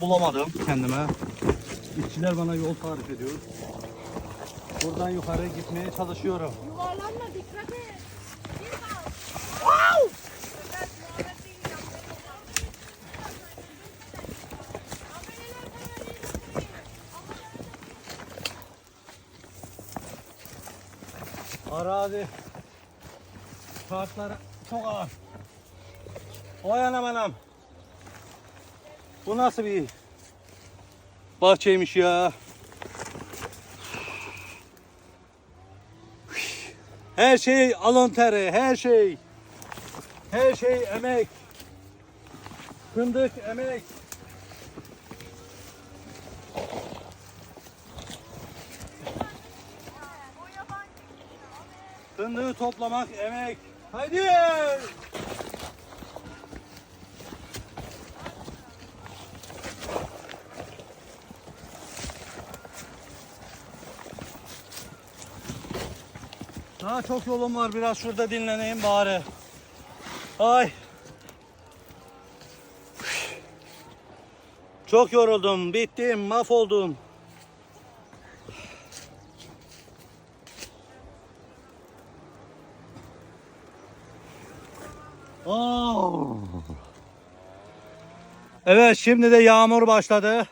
bulamadım kendime. İşçiler bana yol tarif ediyor. Buradan yukarı gitmeye çalışıyorum. Yuvarlanma dikkat et. Bir bak. Arazi kartları çok ağır. Vay anam anam. Bu nasıl bir bahçeymiş ya. Her şey alın teri, her şey. Her şey emek. Fındık emek. Fındığı toplamak emek. Haydi! Daha çok yolum var. Biraz şurada dinleneyim bari. Ay. Çok yoruldum, bittim, mahvoldum. Oh. Evet, şimdi de yağmur başladı.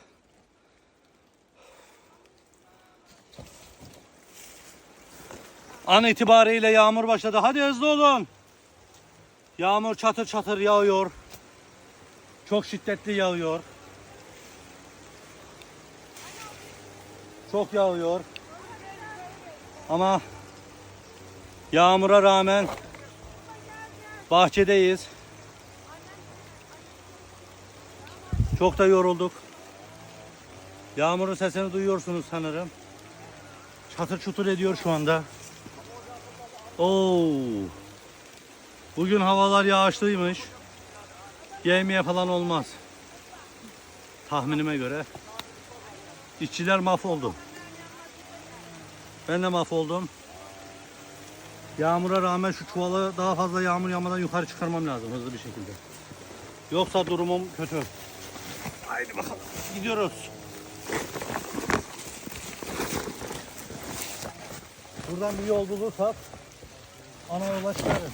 An itibariyle yağmur başladı. Hadi hızlı olun. Yağmur çatır çatır yağıyor. Çok şiddetli yağıyor. Çok yağıyor. Ama yağmura rağmen bahçedeyiz. Çok da yorulduk. Yağmurun sesini duyuyorsunuz sanırım. Çatır çutur ediyor şu anda. Oo. Bugün havalar yağışlıymış. Yemeğe falan olmaz. Tahminime göre. İşçiler mahvoldu. Ben de mahvoldum. Yağmura rağmen şu çuvalı daha fazla yağmur yağmadan yukarı çıkarmam lazım hızlı bir şekilde. Yoksa durumum kötü. Haydi bakalım. Gidiyoruz. Buradan bir yol bulursak ana yola çıkarız.